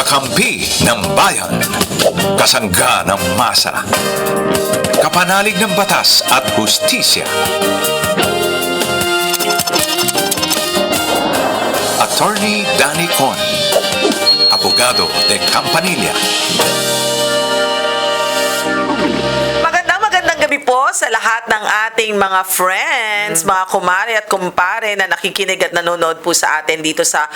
Kakampi ng bayan. Kasangga ng masa. Kapanalig ng batas at hustisya. Attorney Danny Con. Abogado de Campanilla. Gabi po sa lahat ng ating mga friends, mga kumare at kumpare na nakikinig at nanonood po sa atin dito sa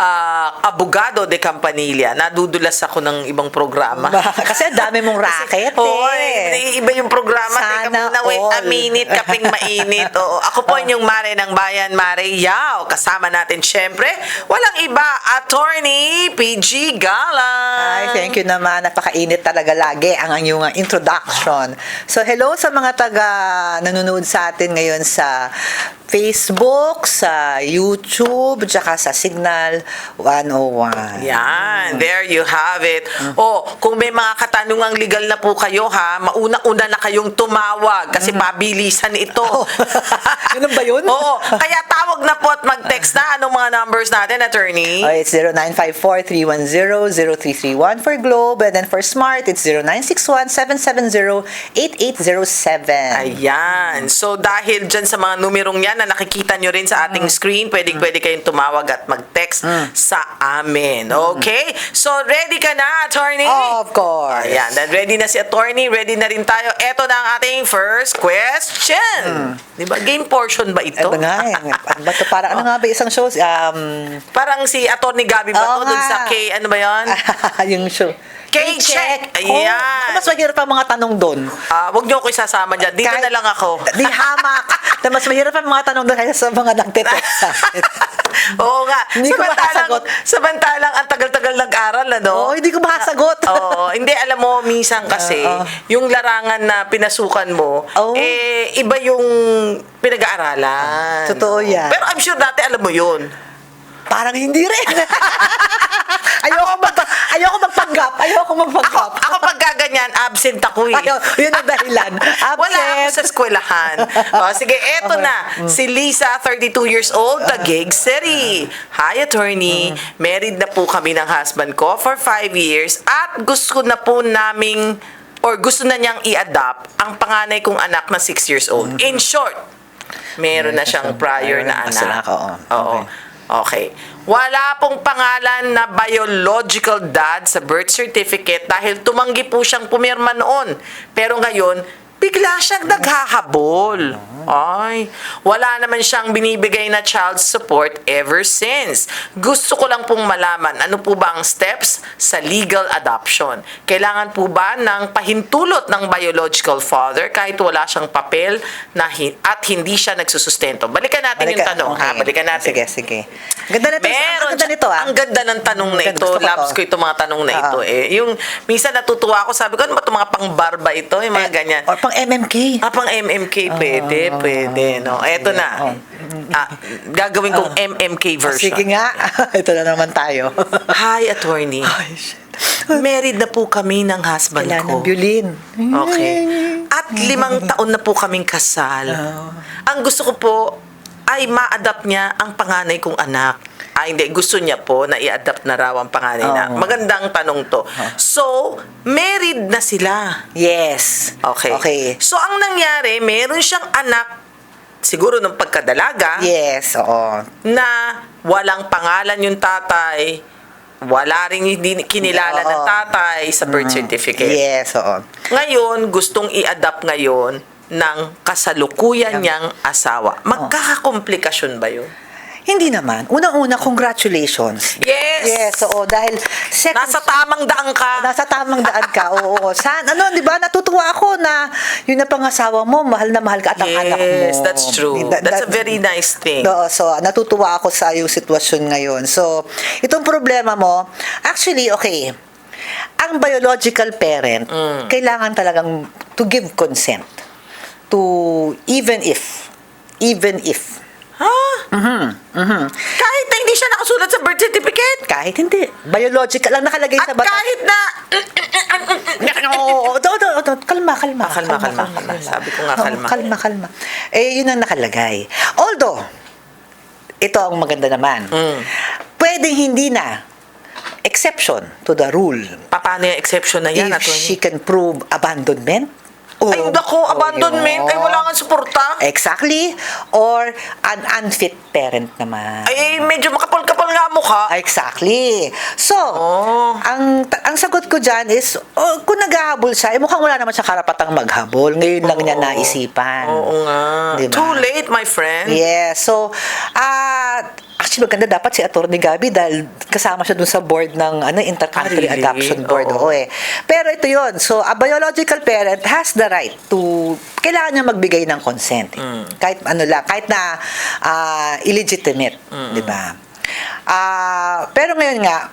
ah, Abogado de Campanilla. Nadudulas ako ng ibang programa. Kasi ang dami mong racket Oo, eh. eh, iba yung programa. Teka Sana muna, wait a all. minute, kaping mainit. Oo, ako po yung Mare ng Bayan, Mare Yao. Kasama natin, syempre, walang iba, Attorney PG Galang. Ay, thank you naman. Napakainit talaga lagi ang inyong introduction. So, hello sa mga taga nanonood sa atin ngayon sa Facebook, sa YouTube, tsaka sa Signal 101. Yan, there you have it. Oh, kung may mga katanungang legal na po kayo ha, mauna-una na kayong tumawag kasi pabilisan ito. Oh, ganun ba yun? Oo, kaya tawag na po at mag-text na. Anong mga numbers natin, attorney? Oh, it's 0954-310-0331 for Globe. And then for Smart, it's 0961-770-8807. Ayan. So, dahil dyan sa mga numerong yan na nakikita nyo rin sa ating screen, pwede, pwede kayong tumawag at mag-text sa amin. Okay? So, ready ka na, attorney? Of course. Ayan, then ready na si attorney, ready na rin tayo. Ito na ang ating first question. Di ba? Game portion ba ito? Ito nga eh. Ano ba ito? Parang ano nga ba isang shows? Um, Parang si attorney Gabi ba Oo to? Dun nga. sa K, ano ba yun? yung show. K-check. Oh, Ayan. mas mahirap ang mga tanong doon. Ah, wag niyo ako isasama dyan. Dito Kahit- na lang ako. Di hamak. na mas mahirap ang mga tanong doon sa mga nagtetext sa akin. Oo nga. Hindi ko Samantalang- makasagot. Samantalang ang tagal-tagal nag-aral, ano? Oo, hindi ko makasagot. Oo, hindi alam mo minsan kasi Oo. yung larangan na pinasukan mo Oo. eh iba yung pinag-aaralan. Totoo yan. Pero I'm sure dati alam mo yun. Parang hindi rin. ayoko mag ayoko magpanggap. Ayoko Ako, magpanggap. ako pag gaganyan, absent ako eh. Ayaw, yun ang dahilan. Wala ako Absent. sa eskwelahan. o, sige, eto Okay. na. Si Lisa, 32 years old, Taguig City. Hi, attorney. Married na po kami ng husband ko for 5 years at gusto na po naming or gusto na niyang i-adopt ang panganay kong anak na 6 years old. In short, meron na siyang prior na anak. oo. Oo. Okay. Wala pong pangalan na biological dad sa birth certificate dahil tumanggi po siyang pumirma noon. Pero ngayon, bigla siyang naghahabol. Ay, wala naman siyang binibigay na child support ever since. Gusto ko lang pong malaman, ano po ba ang steps sa legal adoption? Kailangan po ba ng pahintulot ng biological father kahit wala siyang papel na hi- at hindi siya nagsusustento? Balikan natin yung Balikan- tanong, ha? okay. Balikan natin. Sige, sige. Ganda nito. Meron ang ganda nito ah. Ang ganda ng tanong na ito. Labs ko itong mga tanong na ito eh. Yung, minsan natutuwa ako, sabi ko, ano ba itong mga pang-barba ito? Yung mga Eh, ganyan. Or pang MMK. Ah, pang MMK, pwede, pwede, no? Eto na. Ah, gagawin kong MMK version. Sige nga. Ito na naman tayo. Hi, attorney. Ay, shit. Married na po kami ng husband Kailangan ko. ng violin. Okay. At limang taon na po kaming kasal. Ang gusto ko po ay ma-adapt niya ang panganay kong anak. Ah, hindi. Gusto niya po na i-adapt na raw ang panganay na. Oo. Magandang tanong to. So, married na sila. Yes. Okay. Okay. So, ang nangyari, meron siyang anak, siguro nung pagkadalaga, Yes, oo. na walang pangalan yung tatay, wala rin hindi kinilala ng Oo. tatay sa birth certificate. Yes, oo. Ngayon, gustong i-adapt ngayon ng kasalukuyan niyang asawa. Magkakakomplikasyon ba yun? Hindi naman. Unang-una, congratulations. Yes! Yes, oo. Dahil second, Nasa tamang daan ka. nasa tamang daan ka. Oo. San, ano, di ba? Natutuwa ako na yun na pangasawa mo, mahal na mahal ka at ang anak mo. Yes, that's true. That- That's a very nice thing. Oo, so natutuwa ako sa yung sitwasyon ngayon. So, itong problema mo, actually, okay, ang biological parent, Mm. kailangan talagang to give consent to even if, even if, Ha? Kahit na hindi siya nakasulat sa birth certificate? kahit hindi, biological lang nakalagay At sa batas. kahit na... Oo, do, do, do, kalma, kalma. Ah, kalma, kalma, kalma. Sabi ko nga, Oo, kalma. kalma, kalma. Eh, yun ang nakalagay. Although, ito ang maganda naman. Mm. Pwedeng hindi na exception to the rule. Paano yung exception na yan, If attorney? she can prove abandonment, Ay, or- nako, or abandonment. Ay, wala nga suporta. Exactly. Or an unfit parent naman. Ay, medyo makapal-kapal nga mukha. Exactly. So, Oh. ang ang sagot ko dyan is, oh, kung naghahabol siya, eh, mukhang wala naman siya karapatang maghabol. Ngayon lang niya Oo. naisipan. Oo nga. Diba? Too late, my friend. Yes. So, ah actually maganda dapat si Attorney Gabi dahil kasama siya dun sa board ng ano intercountry Ah, really? adoption board. Oo. Oo. eh. Pero ito yon So, a biological parent has the right to kailangan niya magbigay ng consent. Mm. Kahit ano lang, kahit na ah, illegitimate, 'di ba? Ah, pero ngayon nga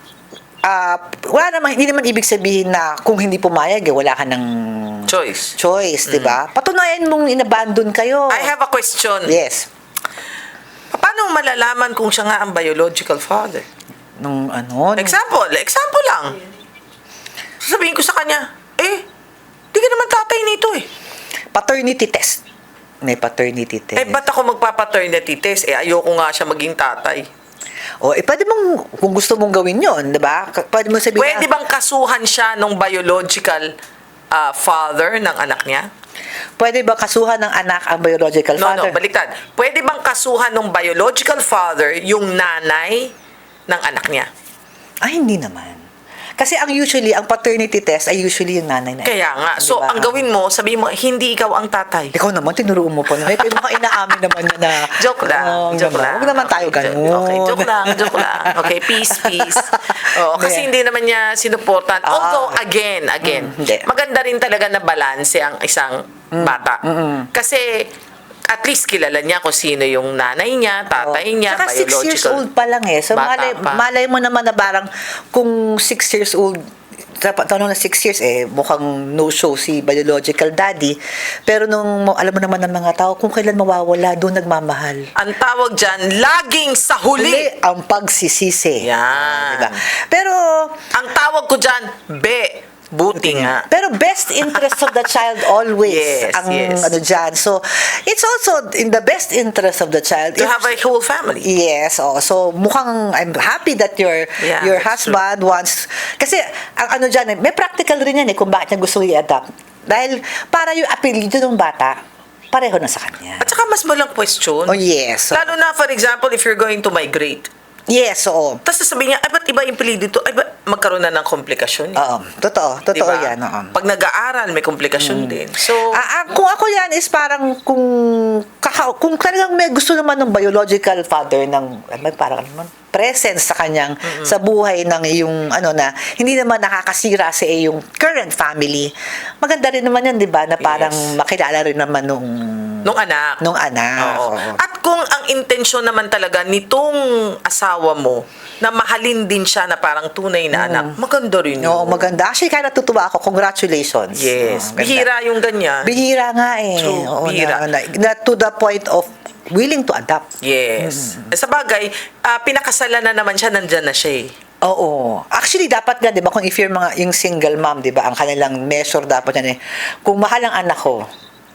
ah, wala naman hindi naman ibig sabihin na kung hindi pumayag eh, wala ka ng Choice. choice, 'di ba? Patunayan mong inabandon kayo. Mm. I have a question. Yes. Paano malalaman kung siya nga ang biological father? Nung ano, nung- Example, example lang. Sasabihin ko sa kanya, eh, di ka naman tatay nito eh. paternity test. May paternity test. Eh, ba't ako magpapaternity test? Eh, ayoko nga siya maging tatay. o, eh, pwede mong, kung gusto mong gawin yon di ba? Pwede mo sabihin, Pwede bang kasuhan siya ng biological ah, father ng anak niya? Pwede ba kasuhan ng anak ang biological No, father? no, baliktad. Pwede bang kasuhan ng biological father yung nanay ng anak niya? Ay, hindi naman. Kasi ang usually, ang paternity test ay usually yung nanay na. Kaya nga. So, Di ba? ang gawin mo, sabihin mo, hindi ikaw ang tatay. Ikaw naman, tinuruan mo pa naman. Pero mukhang inaamin naman niya na. Joke lang. Oo, joke naman. lang. Huwag naman tayo Okay, ganun. Okay, joke lang, joke lang. Okay, peace, peace. Oo, kasi Hindi. hindi naman niya sinuportan. Ah. Although, again, again, Mm, hindi. maganda rin talaga na balanse ang isang bata. Kasi, at least kilala niya kung sino yung nanay niya, tatay niya, Saka six years biological. old pa lang eh. So, Bata malay, pa. malay mo naman na parang kung six years old, tanong na six years eh, mukhang no-show si biological daddy. Pero nung alam mo naman ng mga tao, kung kailan mawawala, doon nagmamahal. Ang tawag dyan, laging sa huli. Huli ang pagsisisi. Yan. Diba? Pero, Ang tawag ko dyan, be, buti nga. pero best interest of the child always Yes, ang yes. ano dyan. So, it's also in the best interest of the child. To if- have a whole family. Yes, oh. So mukhang I'm happy that your Yeah, your husband wants kasi ang ano diyan, may practical rin yan eh kung bakit niya gusto i-adapt. Dahil para yung apelyido ng bata pareho na sa kanya. At saka mas walang question. Oh yes. Lalo na, for example, if you're going to migrate. Yes, oo. Tapos sasabihin niya, ay, ba't iba yung pili dito? Ay, ba't magkaroon na ng komplikasyon? eh?" Oo, totoo, totoo Diba? yan. Oo. Pag nag-aaral, may komplikasyon din. So, Ah, ah, kung ako yan is parang kung kung talagang may gusto naman ng biological father ng ano, parang ano man, presence sa kanyang sa buhay ng iyong ano na hindi naman nakakasira sa iyong current family. Maganda rin naman yan, 'di ba? Na parang Yes. makilala rin naman nung nung anak. nung anak. Oo. Oo. At kung ang intensyon naman talaga nitong asawa mo, na mahalin din siya na parang tunay na anak, maganda rin yun. Mm. Oo, maganda. Actually, kaya natutuwa ako. Congratulations. Yes. Ganda. Bihira yung ganyan. Bihira nga eh. True, Oo, bihira. Na, na, na to the point of willing to adapt. Yes. Mm. Sa bagay, ah, pinakasalan na naman siya, nandyan na siya eh. Oo. Actually, dapat nga, di ba, kung if you're mga, yung single mom, di ba, ang kanilang measure dapat yan eh, kung mahal ang anak ko,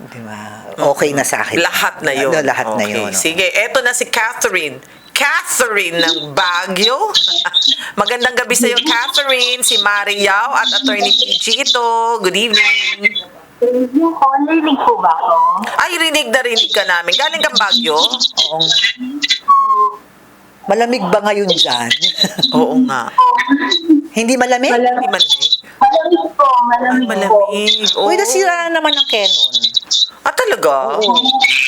di ba, okay na sa akin. Lahat na yun. Ano, lahat na Okay. yun. oo. Sige, eto na si Catherine. Catherine ng Baguio. Magandang gabi sa iyo, Catherine. Si Mari Yao at Attorney PG ito. Good evening. Po, narinig po ba ako? Ay, rinig na rinig ka namin. Galing kang Baguio? Oo nga. Malamig ba ngayon dyan? Oo nga. Hindi malamig? Hindi Malamig, man eh. malamig po, malamig, Ay, po. malamig. Oo. Uy, nasira na naman ang Canon. Ah, talaga? Oo.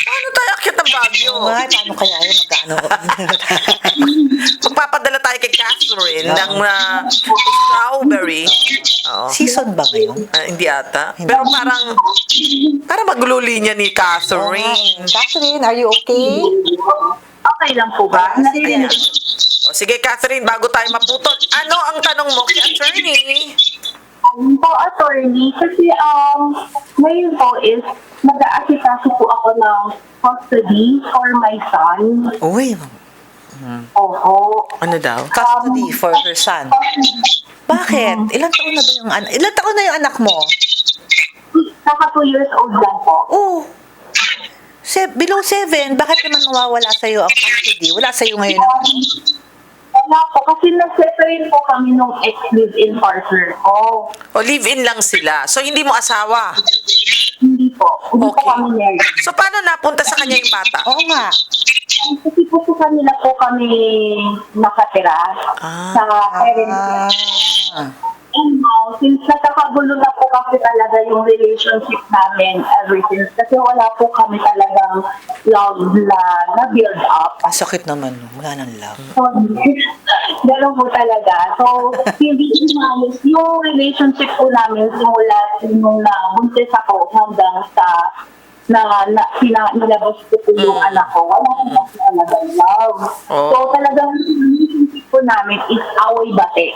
Paano tayo akit ng Baguio? Oo nga, paano kaya yun? Magkano? Magpapadala tayo kay Catherine ng ah, strawberry. Oo. Season ba ngayon? Ah, hindi ata. Pero parang, parang magluli niya ni Oo nga. Catherine. Catherine, are you okay? Okay lang po ba? Ayan. O sige, Catherine, bago tayo maputol, ano ang tanong mo kay attorney? po, attorney, kasi um, ngayon po is mag-aasikaso po ako ng custody for my son. Uy, Opo. Ano daw? custody for her son. Bakit? Ilang taon na ba yung anak? Ilang taon na yung anak mo? Naka 2 years old lang po. Oh. Se below seven, bakit naman mawawala sa'yo ang custody? Wala sa'yo ngayon. ang- Wala po, kasi na-separate po kami nung ex-live-in partner ko. O live-in lang sila. So, hindi mo asawa. Hindi po. Hindi po Okay. kami married. So, paano napunta sa kanya yung bata? Oo nga. Kasi po sa kanila po kami nakatira Ah. sa parents. Ah. And now, since nakakagulo na po kasi talaga yung relationship namin ever since, kasi wala po kami talagang love na na-build up. Ang sakit naman. Wala nang love. So, Ganun po talaga. So, hindi inayos yung relationship po namin simula nung nabuntis ako hanggang sa na, na pina, nilabas ko po yung anak ko. Wala po kasi talagang love. Oh. So, talagang relationship po namin is away bate.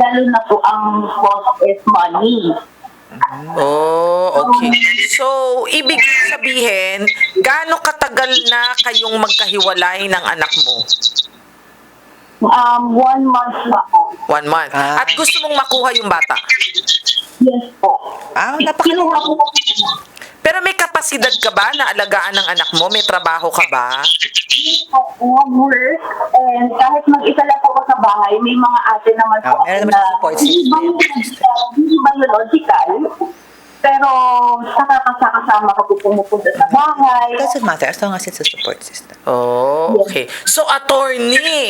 Lalo na po ang cost is money. Oh, okay. So, ibig sabihin, gaano katagal na kayong magkahiwalay ng anak mo? Um, one month na po. One month. Ah. At gusto mong makuha yung bata. Yes po. Ah, Kinuha napaka... Pero may kapasidad ka ba na alagaan ng anak mo? May trabaho ka ba? ako work and kahit mag-isa lang ako sa bahay, may mga ate naman po Ah, meron naman support hindi system. ba- hindi biological, pero kasama ko po pumupunta sa bahay. It doesn't matter as long as it's a support system. Oh, okay. So, attorney.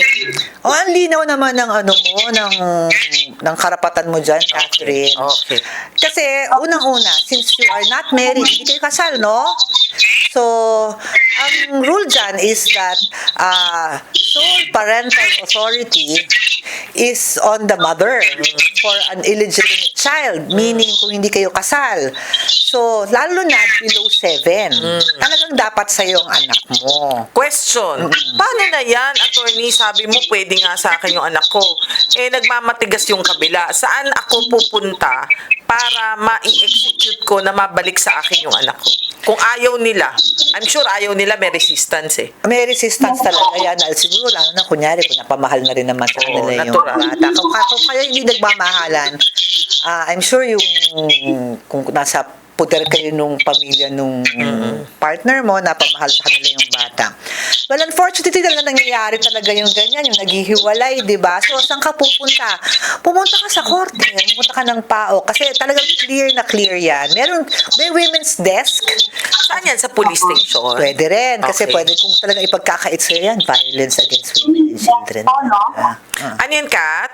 O, ang linaw naman ng ano mo, ng, ng karapatan mo dyan, Catherine. Okay. Kasi, unang-una, since you are not married, hindi kayo kasal, no? So, ang rule dyan is that uh, sole parental authority is on the mother for an illegitimate child, meaning kung hindi kayo kasal. So, lalo na below seven, talagang dapat sa ang anak mo. Question. Paano na yan, attorney? Sabi mo, pwede nga sa akin yung anak ko. Eh, nagmamatigas yung kabila. Saan ako pupunta para ma-execute ko na mabalik sa akin yung anak ko? Kung ayaw nila, I'm sure ayaw nila may resistance eh. May resistance talaga yan. Dahil siguro, lalo na kunyari, kung napamahal na rin naman sa Oo, kanila yung natural. bata. Kung, kung kayo hindi nagmamahalan, ah, I'm sure yung kung nasa puder kayo nung pamilya nung partner mo, napamahal sa kanila yung bata. Well, unfortunately, talaga nangyayari talaga yung ganyan, yung naghihiwalay, di ba? So, saan ka pupunta? Pumunta ka sa korte, pumunta ka ng PAO, kasi talagang clear na clear yan. Meron, may women's desk, Saan yan? Sa police station? Pwede rin. Kasi Okay. pwede kung talagang ipagkakait sa'yo yan, violence against women and children. Oo, no? Ah, ah. Ano yan, Kat?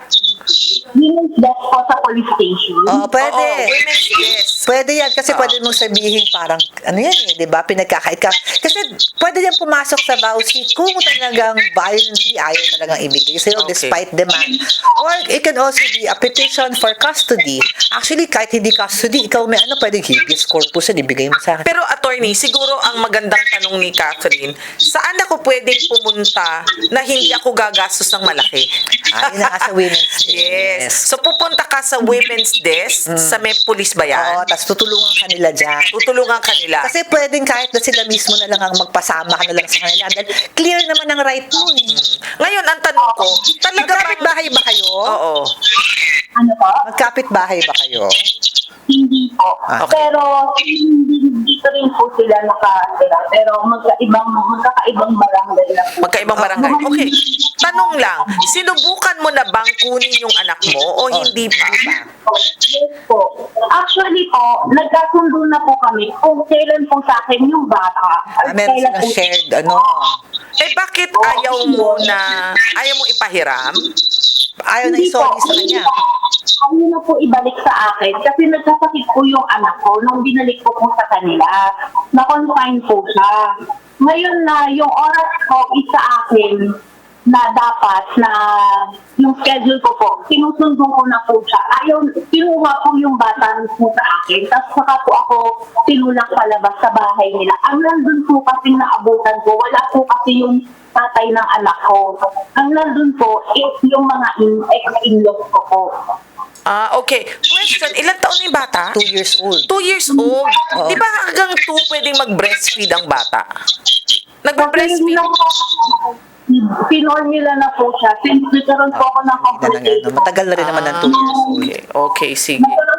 Women's desk po sa police station. Oo, pwede. Oo, women's yes. Pwede yan kasi pwede mong sabihin parang ano yan eh, 'di ba? Pinagkakait ka. Kasi pwede yan pumasok sa vouchy kung talagang violently ayaw talagang ibigay sa'yo Okay. despite demand. Or it can also be a petition for custody. Actually, kahit hindi custody, ikaw may ano, pwede habeas corpus yan, ibigay mo sa akin. Pero attorney, siguro ang magandang tanong ni Catherine, saan ako pwedeng pumunta na hindi ako gagastos ng malaki? Ah, yun na nga sa women's desk. Yes. So pupunta ka sa women's desk, sa may police ba yan? Oo, tapos tutulungan ka nila dyan. Tutulungan ka nila. Kasi pwedeng kahit na sila mismo na lang ang magpasama ka na lang sa kanila. Dahil clear naman ang right mo eh. Ngayon, ang tanong ko, talaga Magkapit bahay ba kayo? Oo. Ano po? Magkapit bahay ba kayo? Hindi po. Ah, okay. Pero hindi dito rin po sila nakatira. Pero magkaibang, magkakaibang barangay lang po. Magkaibang barangay. Okay. Tanong lang, sinubukan mo na bang kunin yung anak mo o hindi pa? Yes po. Actually po, nagkasundo na po kami kung kailan po sa akin yung bata. Ah, meron kailan silang po- shared, ano, Eh bakit ayaw mo na, ayaw mo ipahiram? Ayaw na isorry sa kanya. Ayaw na po ibalik sa akin kasi nagkasakit po yung anak ko nung binalik ko po sa kanila. Na-confine po siya. Ngayon na yung oras ko is sa akin na dapat na yung schedule ko po, sinusundo ko na po siya. Ayaw, kinuha po yung bata po sa akin. Tapos saka po ako tinulak palabas sa bahay nila. Ang nandun po kasi naabutan ko, wala po kasi yung tatay ng anak ko. Ang nandun po is yung mga in- ex-in-laws ko po. Ah, okay. Question, ilang taon na yung bata? Two years old. Two years old. Di ba hanggang two pwedeng mag-breastfeed ang bata? Nagpa-breastfeed? Pinor nila na po siya. Since nagkaroon po ako ng na ano, complication. matagal na rin naman ng two years old. Okay, okay, sige. Nagkaroon.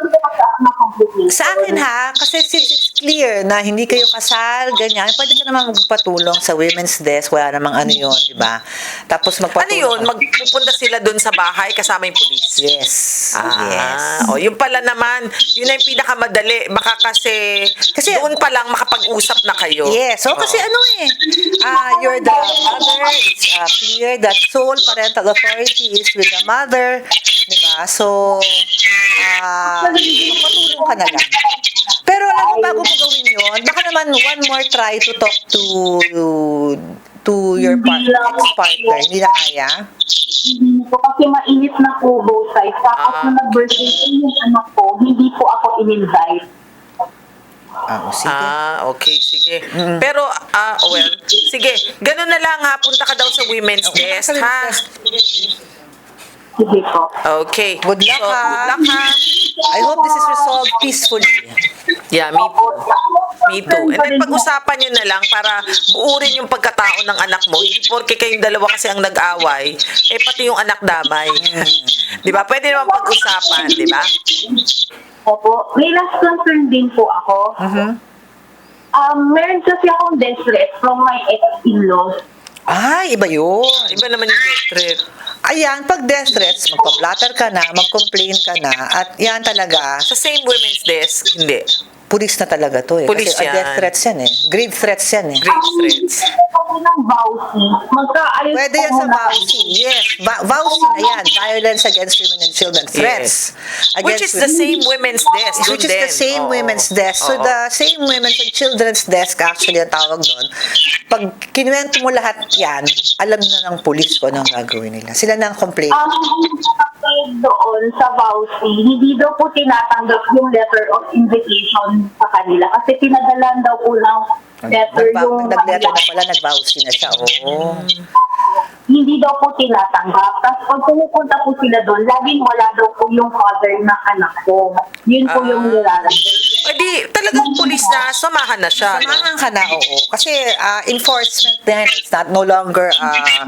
Sa akin ha, kasi since it's clear na hindi kayo kasal, ganyan, pwede ka naman magpatulong sa women's desk, wala namang ano yun, di ba? Tapos Ano magpatulong. yun? ka- Magpupunta sila doon sa bahay kasama yung polis? Yes. yes. Ah, o yun pala naman, yun na yung pinakamadali. Baka kasi, Kasi- doon pa lang makapag-usap na kayo. Yes. So, kasi Oo. ano eh, ah, you're the mother, it's uh, clear that sole parental authority is with the mother, di ba? So, ah, magpatulong ka na lang. Pero alam mo, bago mo gawin yun, baka naman one more try to talk to to your part, ex-partner. Hindi na kaya? Hindi po kasi mainit na po both sides. Tapos Ah. nung nag-birthday yung anak ko, hindi po ako in-invite. Ah, o, sige. Ah, okay, sige. Pero, ah, well, sige. Ganun na lang ha. Punta ka daw sa women's Okay, desk, ha? desk. Sige po. Okay. Good luck, So, ha? Good luck, ha? I hope this is resolved peacefully. Yeah, me too. Me too. And then pag-usapan nyo na lang para buurin yung pagkatao ng anak mo. Hindi porke kayong dalawa kasi ang nag-away, eh pati yung anak damay. di ba? Pwede naman pag-usapan, di ba? Opo. May last concern din po ako. Mhm. Um, meron kasi akong death threat from my ex-in-laws. Ay, iba yun. Iba naman yung portrait. Ayan, pag death threats, magpa-blatter ka na, mag-complain ka na, at yan talaga, Sa same women's desk, hindi. Pulis na talaga to eh. Pulis Kasi ah, yan. death threats yan eh. Grave threats yan eh. Grave threats. Pwede yan sa VAUSI. Yes. Va- VAUSI na yan. Violence against women and children. Threats. Yes. Which is against the women. same women's desk. Which is the same women's desk. So, Oo. the same women's and children's desk, actually, ang tawag doon. Pag kinuwento mo lahat yan, alam na ng pulis ko anong gagawin nila. Sila na ang complaint. Ang kapatid doon sa VAUSI, hindi daw po tinatanggap yung letter of invitation sa kanila kasi pinadalan daw po ng letter Nagba- yung Nag-letter na pala, nag-VAUSI na siya. Oh. hindi daw po tinatanggap. Tapos pag pumupunta po sila doon, laging wala daw po yung father ng anak ko. Yun po yung Ah. nilalagay. Eh di, talagang pulis na, samahan na siya. no? Samahan ka na, oo. Kasi ah, enforcement din, it's not no longer ah,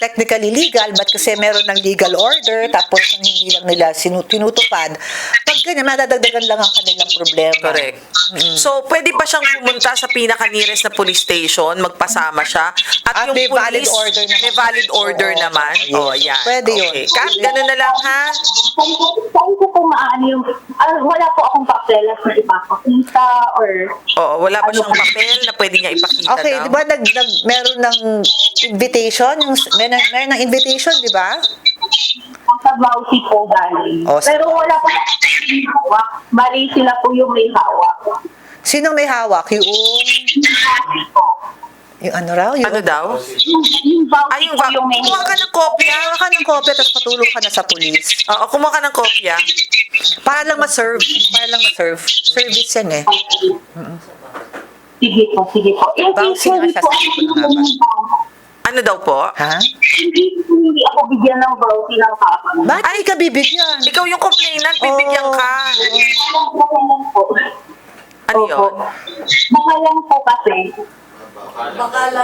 technically legal, but kasi meron ng legal order, tapos kung hindi lang nila sinu- tinutupad, pag ganyan, madadagdagan lang ang kanilang problema. Correct. So, pwede pa siyang pumunta sa pinaka-nearest na police station, magpasama siya, at, At yung may valid police, order naman. may valid order Oo, naman. yes. Oh, yan. Pwede yun. Okay. Kat, ganun na lang, ha? Saan ko, saan ko po maano yung, ah, wala po akong papelas na ipapakita or Oo, wala pa Ano siyang papel na pwede niya ipakita Okay, daw. di ba nag, nag, meron ng invitation, yung, meron, meron ng invitation, di ba? sa VAUSI po galing. Oh, Pero wala po yung hawak. Bali sila po yung may hawak. Sinong may hawak? Yung, yung ano raw? Yung, Ano daw? Yung, yung VAUSI Ay, yung po yung may kumuha ka ng kopya. Kaya ka ng kopya, tapos patulong ka na sa pulis. Oo, kumuha ka ng kopya. Para lang ma-serve. Para lang ma-serve. Service yan eh. Sige po, sige po. VAUSI case nga siya po sa- ako Ano daw po? Ha? po hindi ako bigyan ng VAUSI ng papa. Ba't ay ka bibigyan? Ikaw yung complainant, bibigyan Oo. ka. Baka lang po. Ano Opo. yun? Baka lang po kasi.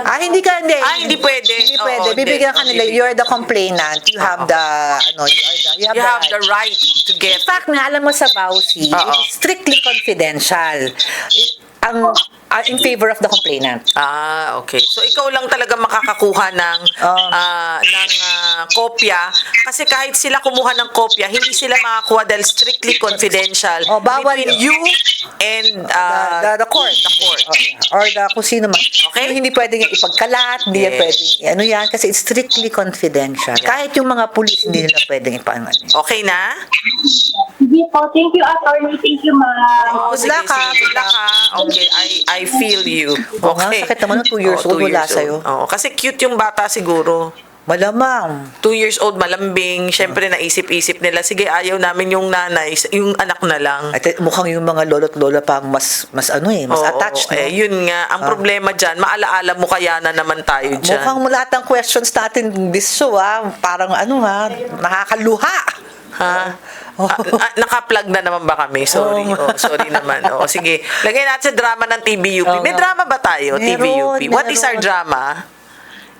Ah, hindi ka, hindi. Ah, hindi pwede. Hindi Oo, pwede. hindi. Bibigyan ka nila. You're the complainant. You have the, ano, you, are the, you have You the have right. the right to get In fact, nga, alam mo sa Bausi, Oo. it's strictly confidential. Ang, ah, in favor of the complainant. Ah, okay. So ikaw lang talaga makakakuha ng Oo. ah, ng ah, kopya kasi kahit sila kumuha ng kopya, hindi sila makakuha dahil strictly confidential Oh, bawal between you and the, ah, the, the court. the court. Oh. Or the kung sino man. Okay. Hindi pwedeng ipagkalat, hindi yan Yes. pwedeng, ano yan, kasi it's strictly confidential. Kahit yung mga pulis, hindi nila pwedeng ipangan. Okay na? Sige po. Thank you, attorney. Thank you, ma'am. Good luck, ha. Good luck ha. Okay, I I feel you. Oo nga, Okay. sakit naman ng two years Oo, old, wala sa'yo. Oo, kasi cute yung bata siguro. Malamang. Two years old, malambing. Siyempre, naisip-isip nila, sige, ayaw namin yung nanay, yung anak na lang. At eh, mukhang yung mga lolo't lola pa ang mas, mas ano eh, mas Oo, attached. No? Eh, yun nga. Ang problema dyan, maalaala mo kaya na naman tayo dyan. Mukhang lahat ng questions natin this show ah, parang ano ha, nakakaluha. Ha? Oh. Ah, ah, naka-plug na naman ba kami? Sorry. Oo. Oh, sorry naman. Oh, sige. Lagay natin sa drama ng TVUP. Oo May nga. drama ba tayo, Meron, TVUP? What is our meron. drama?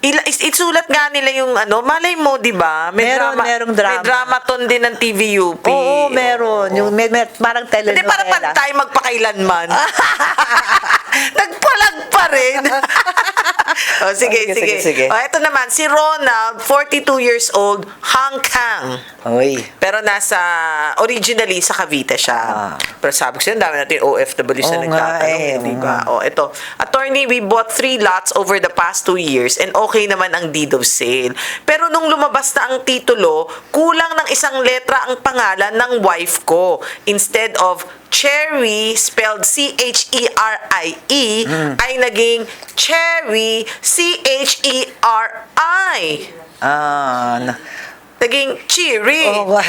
Ila, is, isulat nga nila yung ano, malay mo, di ba? May Meron, drama, merong drama. May dramaton din ng TVUP. Oo, meron. Yung, may, may, parang Hindi, telenovela. para pantay magpakailanman. Nagpalag pa rin. oh, sige, Oh, sige, sige. sige. Oh, ito naman, si Ronald, 42 years old, Hong Kong. Uy. Pero nasa, originally, sa Cavite siya. Ah. Pero sabi ko ang dami natin OFWs na Oo nga nagtatanong, eh, di oo ba? Oh, ito. Attorney, we bought three lots over the past two years and okay naman ang deed of sale. Pero nung lumabas na ang titulo, kulang ng isang letra ang pangalan ng wife ko. Instead of Cherry, spelled C-H-E-R-I-E, Hmm. ay naging Cherry, C-H-E-R-I. Ah, na. Naging Cheery. Oo nga.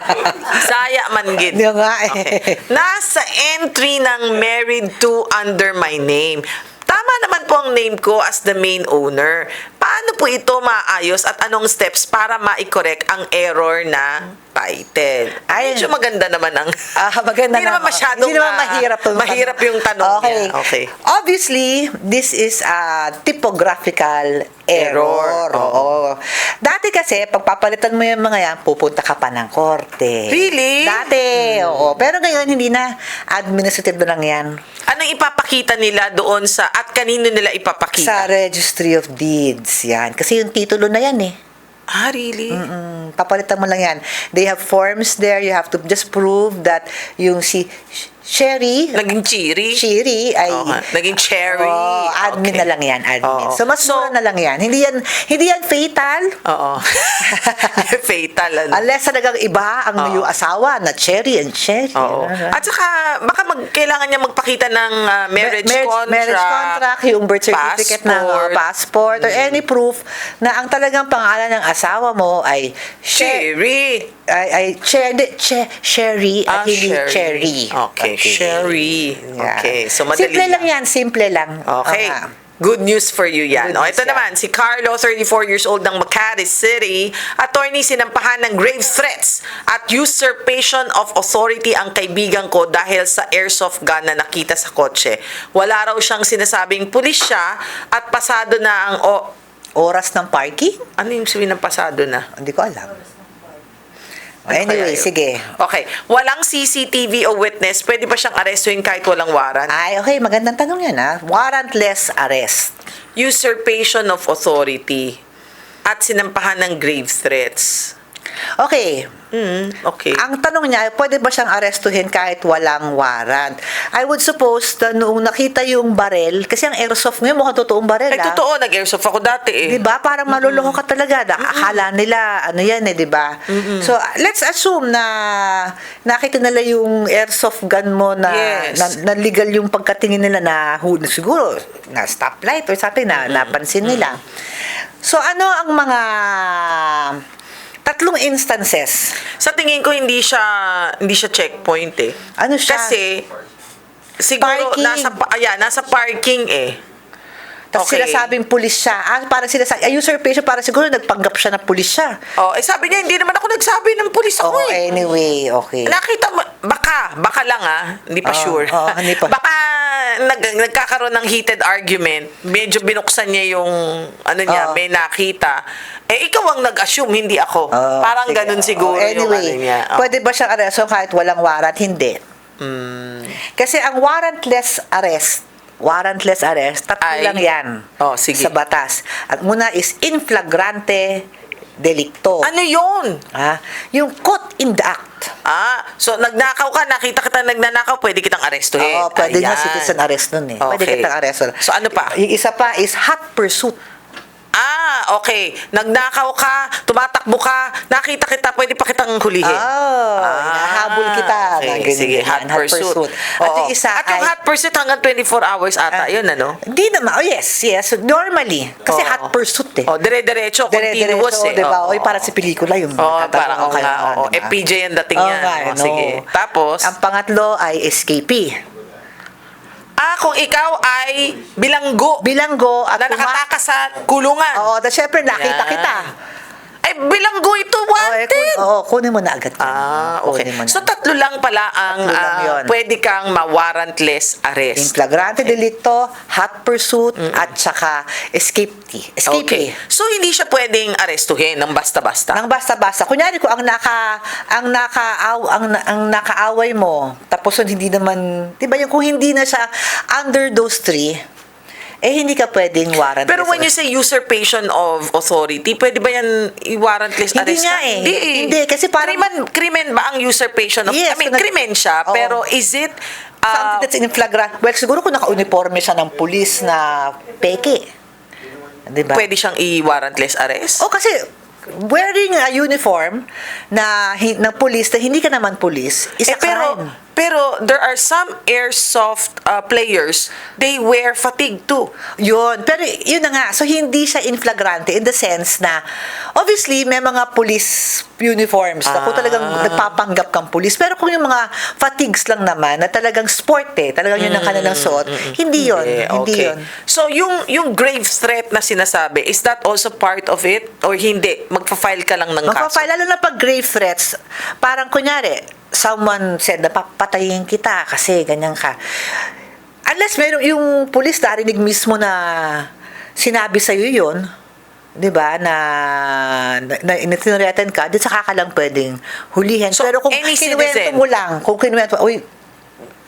Saya man gid. Yung nga eh. Okay. Nasa entry ng married to under my name. Tama naman po ang name ko as the main owner. Paano po ito maayos at anong steps para ma-correct ang error na title? Ay, Medyo maganda naman ang... Ah, maganda Hindi naman masyadong Hindi naman ma- mahirap yung mahirap yung tanong okay. niya. Okay. Obviously, this is a typographical Error. error. Oo. Dati kasi, pagpapalitan mo yung mga yan, pupunta ka pa ng korte. Really? Dati, oo. Pero ngayon, hindi na. Administrative na lang yan. Anong ipapakita nila doon sa... At kanino nila ipapakita? Sa Registry of Deeds, yan. Kasi yung titulo na yan eh. Ah, really? Mm, papalitan mo lang yan. They have forms there. You have to just prove that yung si Sherry, Naging cheery? Shiri ay nga. Naging cherry. Oh, admin Okay. na lang yan, admin. Oo. So mas So- mura na lang yan. Hindi yan hindi yan fatal. Oo. Fatal. Ano? Unless talagang iba ang yung asawa na cherry and cherry. Oo. Ano. At saka, baka mag, kailangan niya magpakita ng ah, marriage, Mar- contract. marriage contract, yung birth certificate ng uh, passport, or any proof na ang talagang pangalan ng asawa mo ay Sher- Cherry. ay, ay che- Sherry at Ah, hindi Sherry. cherry. Okay, Sherry. Yeah. Okay, so madali Simple lang yan, simple lang. Okay. Ah. Good news for you yan. Good o, ito yan. naman, si Carlo, 34 years old ng Makati City, attorney sinampahan ng grave threats at usurpation of authority ang kaibigan ko dahil sa airsoft gun na nakita sa kotse. Wala raw siyang sinasabing pulis siya at pasado na ang... O, Oras ng parking? ano yung sabihin ng pasado na? Hindi ko alam. Anyway, kaya yun? sige. Okay. Walang CCTV o witness, pwede ba siyang arestuhin kahit walang warrant? Ay, okay, magandang tanong yan ha. Warrantless arrest. Usurpation of authority at sinampahan ng grave threats. Okay, Mm, okay. ang tanong niya, pwede ba siyang arestuhin kahit walang warrant? I would suppose na noong nakita yung barel, kasi ang airsoft ngayon mukhang totoong barel Ay, ah. totoo, nag-airsoft ako dati eh. Di ba? Parang maluloko ka talaga. Na, akala nila, ano yan eh, di ba? So, let's assume na nakita nila yung airsoft gun mo na, Yes. na, na legal yung pagkatingin nila na siguro na stoplight or something na napansin nila. So, ano ang mga tatlong instances? Sa tingin ko hindi siya hindi siya checkpoint eh. Ano siya? Kasi siguro Parking. nasa ayan, nasa parking eh. Tapos Okay. sinasabing pulis siya. Ah, parang sinasabi, ay, usurpation, para siguro nagpanggap siya na pulis siya. Oh, eh sabi niya hindi naman ako nagsabi ng pulis ako Oh, eh. anyway, okay. Nakita mo, baka, baka lang ah, hindi pa Oo, sure. oo, hindi pa. baka nag, nagkakaroon ng heated argument, medyo binuksan niya yung, ano niya, Oo. may nakita. Eh, ikaw ang nag-assume, hindi ako. Oh, Parang sige. ganun siguro Oh, yung anyway, ano niya. Oh. pwede ba siyang aresto kahit walang warrant? Hindi. Hmm. Kasi ang warrantless arrest, warrantless arrest, tatlo Ay- lang yan Oh, sige. sa batas. At muna is in flagrante delicto. Ano yun? Ha? Yung caught in the act. Ah, so nagnakaw ka, nakita kita nagnanakaw, pwede kitang arestuhin. Oo, pwede nga Ayan. citizen arrest nun eh. Pwede Okay. kitang arrest. So ano pa? Yung isa pa is hot pursuit. Ah, okay. Nagnakaw ka, tumatakbo ka, nakita kita, pwede pa kitang hulihin. Oh, hinahabol kita. Ah, Okay, ganyan, sige, ganyan, hot pursuit. At Oo. yung isa At yung ay- hot pursuit hanggang 24 hours ata, yun ano? Hindi naman. Oh, yes, yes. Normally. Kasi Oo. hot pursuit eh. Oh, dire-diretso, continuous eh. di ba? Oo. Oy, para sa pelikula yung tatanong parang oo kayo, nga, oo. di ba? FPJ ang dating Oo yan. nga, no. sige. Tapos? Ang pangatlo ay escapee. Ah, kung ikaw ay bilanggo Bilanggo at na nakatakas sa kulungan. Oo, tapos syempre nakita kita. Ay, bilanggo ito, Oo, eh, wanted. kun- oo, kunin mo na agad. yun. Ah, okay. Kunin mo na. So, tatlo lang pala ang Tatlo lang yun. pwede kang ma-warrantless In arrest. flagrante delito, hot pursuit, at saka escape escape Okay. So, hindi siya pwedeng arestuhin ng basta-basta. Nang basta-basta. Kunyari ko ang naka ang nakaaw ang, ang nakaaway mo tapos hindi naman 'di ba yung kung hindi na siya under those three eh hindi ka pwedeng warrant. Pero when you say usurpation of authority, pwede ba yan i-warrantless Hindi arrest? nga eh. Hindi, eh. Hindi, kasi parang- Krimen, krimen ba ang usurpation of... Yes, I mean, nag- krimen siya, Oo. pero is it... ah, something that's in flagrant. Well, siguro kung naka-uniforme siya ng pulis na peke. 'Di ba? pwede siyang i-warrantless arrest? Oh, kasi wearing a uniform na ng pulis na hindi ka naman pulis is Eh, a pero, crime. Pero there are some airsoft uh, players, they wear fatigue too. Yun. Pero yun na nga. So, hindi siya in flagrante in the sense na, obviously, may mga police uniforms na kung talagang Ah. nagpapanggap kang police. Pero kung yung mga fatigues lang naman, na talagang sport eh, talagang yun ang kanilang suot, hindi yun. Eh, Hindi okay. yun. So, yung, yung grave threat na sinasabi, is that also part of it? Or hindi? Magpa-file ka lang ng kaso? Magpa-file, lalo na pag grave threats, parang kunyari, someone said na papatayin kita kasi ganyan ka. Unless meron yung police narinig mismo na sinabi sa iyo yun, 'di ba, na na, na tinreten ka, di saka ka lang pwedeng hulihin. So, Pero kung kinuwento mo lang, kung kinuwento, uy,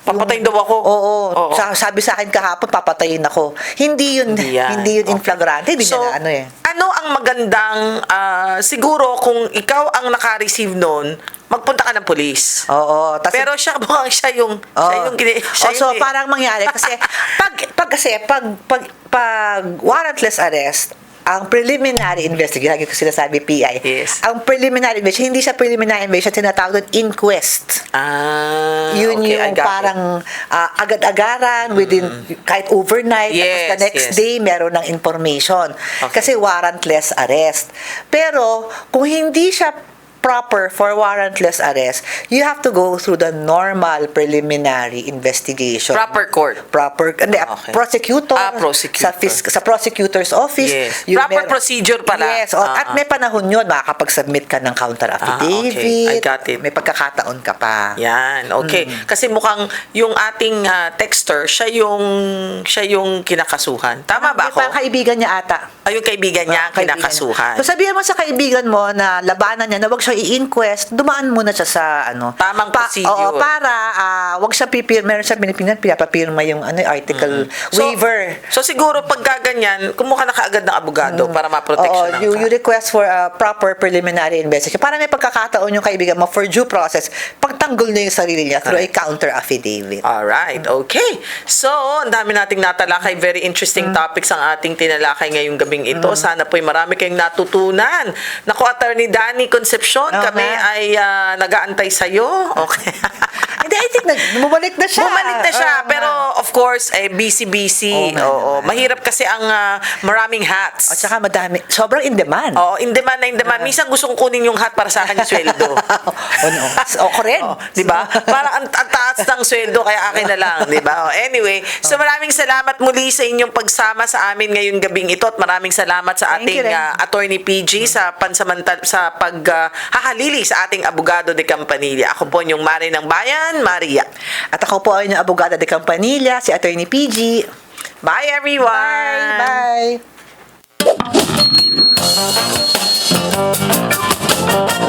Papatayin daw ako. Oo, Oo. Sa- sabi sa akin kahapon, papatayin ako. Hindi yun, Hindi yan. hindi yun in Okay. flagrante, hindi so, na ano eh. ano ang magandang, ah, siguro kung ikaw ang naka-receive noon, magpunta ka ng polis. Oo. tas- Pero siya mukhang siya yung, siya Oo. yung, gini- siya Oh, so, yung- parang mangyari kasi pag pag kasi pag pag, pag warrantless arrest ang preliminary investigation, lagi ko sinasabi PI, Yes. ang preliminary investigation, hindi siya preliminary investigation, tinatawag doon inquest. Ah, Yun okay, yung parang ah, agad-agaran within kahit overnight tapos Yes, the next yes. day meron ng information Okay. kasi warrantless arrest pero kung hindi siya proper for warrantless arrest you have to go through the normal preliminary investigation Proper court. proper hindi, Okay. prosecutor, Ah, prosecutor. sa fis- sa prosecutor's office Yes. yung Proper mer- procedure pala. yes Ah, at ah. may panahon yun makakapag-submit ka ng counter affidavit okay. I got it. may pagkakataon ka pa Yan, okay. Mm. Kasi mukhang yung ating ah, texter, siya yung siya yung kinakasuhan. Tama ba ako? parang kaibigan niya ata. Ay, yung kaibigan niya Ah, kaibigan kinakasuhan. niya. So sabihin mo sa kaibigan mo na labanan niya na wag siya i-inquest, dumaan muna siya sa ano. Tamang procedure. Oo, para ah, wag siya pipir, meron siya pinipinat, pinapapirma yung ano, article waiver. So, siguro pagka ganyan, kumuha na kaagad ng abogado para ma-protection. Oo, you, ka. you request for a proper preliminary investigation. Para may pagkakataon yung kaibigan mo for due process, pagtanggol niya yung sarili niya through a counter affidavit. Alright, okay. So, ang dami nating natalakay. Very interesting topics ang ating tinalakay ngayong gabing ito. Sana po'y marami kayong natutunan. Naku, Attorney Danny Concepcion, Oo kami nga. ay ah, nag-aantay sa'yo. Okay. Hindi, I think nag, bumalik na siya. Bumalik na siya, Oo nga. pero of course, eh, busy-busy. Oo nga Oo, naman. Mahirap kasi ang ah, maraming hats. At saka madami, sobrang in demand. Oo, in demand na in demand. Minsan gusto kong kunin yung hat para sa akin yung sweldo. o no. O, ako rin. Oh, 'di ba? Parang ang, ang taas ng sweldo kaya akin na lang, 'di ba? Oh, anyway, so maraming salamat muli sa inyong pagsama sa amin ngayong gabing ito at maraming salamat sa Thank ating you rin. ah, attorney PG sa pansamantal sa pag ah, hahalili sa ating abogado de Campanilla. Ako po yung Mari ng Bayan, Maria. At ako po ay yung abogada de Campanilla, si Attorney PG. Bye everyone. Bye! Bye!